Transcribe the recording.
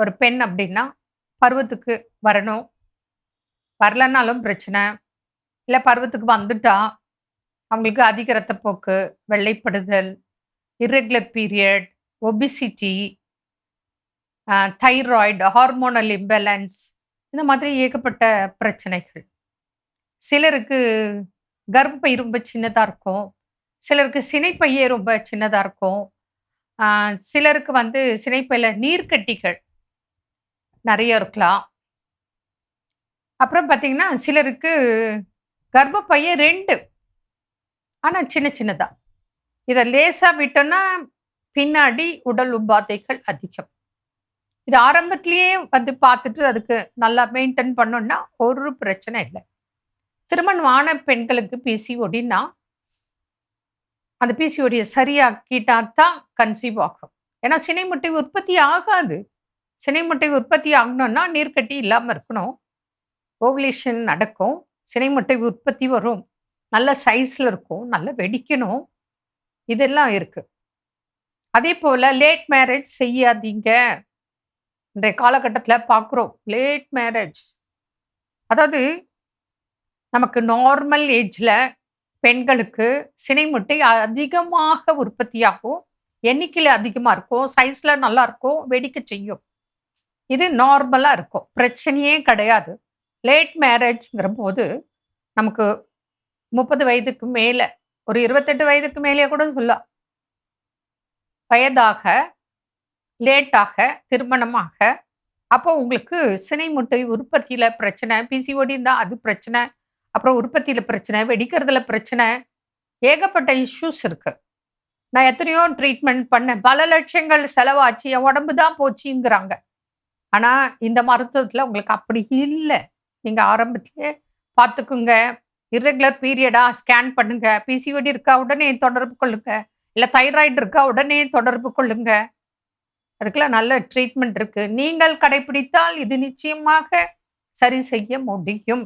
ஒரு பெண் அப்படின்னா பருவத்துக்கு வரணும். வரலனாலும் பிரச்சனை. இல்லை பருவத்துக்கு வந்துட்டா அவங்களுக்கு அதிக ரத்தப்போக்கு வெள்ளைப்படுதல் irregular period obesity thyroid hormonal imbalance இந்த மாதிரி ஏகப்பட்ட பிரச்சனைகள். சிலருக்கு கர்ப்பப்பை ரொம்ப சின்னதாக இருக்கும். சிலருக்கு சினைப்பையே ரொம்ப சின்னதாக இருக்கும். சிலருக்கு வந்து சினைப்பையில் நீர்க்கட்டிகள் நிறைய இருக்கலாம். அப்புறம் பார்த்தீங்கன்னா சிலருக்கு கர்ப்பப்பையே ரெண்டு. ஆனால் சின்ன சின்னதா. இதை லேசாக விட்டோன்னா பின்னாடி உடல் உபாதைகள் அதிகம். இது ஆரம்பத்திலேயே வந்து பார்த்துட்டு அதுக்கு நல்லா மெயின்டைன் பண்ணோம்னா ஒரு பிரச்சனை இல்லை. திருமணமான பெண்களுக்கு பிசிஓடினா அந்த பிசிஓடியை சரியாக்கிட்டா தான் கன்சீவ் ஆகும். ஏன்னா சினை முட்டை உற்பத்தி ஆகாது. சினை முட்டை உற்பத்தி ஆகணும்னா நீர்க்கட்டி இல்லாமல் இருக்கணும். ஓவலேஷன் நடக்கும் சினை முட்டை உற்பத்தி வரும். நல்ல சைஸில் இருக்கும் நல்லா வெடிக்கணும். இதெல்லாம் இருக்கு. அதே போல் லேட் மேரேஜ் செய்யாதீங்க. இன்றைய காலகட்டத்தில் பார்க்குறோம் லேட் மேரேஜ் அதாவது நமக்கு நார்மல் ஏஜில் பெண்களுக்கு சினை முட்டை அதிகமாக உற்பத்தியாகும். எண்ணிக்கையில் அதிகமாக இருக்கும் சைஸில் நல்லா இருக்கும் வெடிக்க செய்யும். இது நார்மலாக இருக்கும். பிரச்சனையே கிடையாது. லேட் மேரேஜ்ங்கிற போது நமக்கு முப்பது வயதுக்கு மேலே ஒரு இருபத்தெட்டு வயதுக்கு மேலேயே கூட சொல்லலாம். வயதாக லேட்டாக திருமணமாக அப்போ உங்களுக்கு சினை முட்டை உற்பத்தியில் பிரச்சனை பிசிஓடி இருந்தால் அது பிரச்சனை அப்புறம் உற்பத்தியில் பிரச்சனை வெடிக்கிறதுல பிரச்சனை ஏகப்பட்ட இஷ்யூஸ் இருக்குது நான் எத்தனையோ ட்ரீட்மெண்ட் பண்ணேன். பல லட்சங்கள் செலவாச்சு. என் உடம்பு தான் போச்சுங்கிறாங்க. ஆனால் இந்த மருத்துவத்தில் உங்களுக்கு அப்படி இல்லை. நீங்கள் ஆரம்பத்திலே பார்த்துக்குங்க. இர்ரெகுலர் பீரியடாக ஸ்கேன் பண்ணுங்க. பிசிஓடி இருக்கா உடனே தொடர்பு கொள்ளுங்க. இல்லை தைராய்டு இருக்கா உடனே தொடர்பு கொள்ளுங்க. அதுக்கெல்லாம் நல்ல ட்ரீட்மெண்ட் இருக்குது நீங்கள் கடைபிடித்தால் இது நிச்சயமாக சரி செய்ய முடியும்.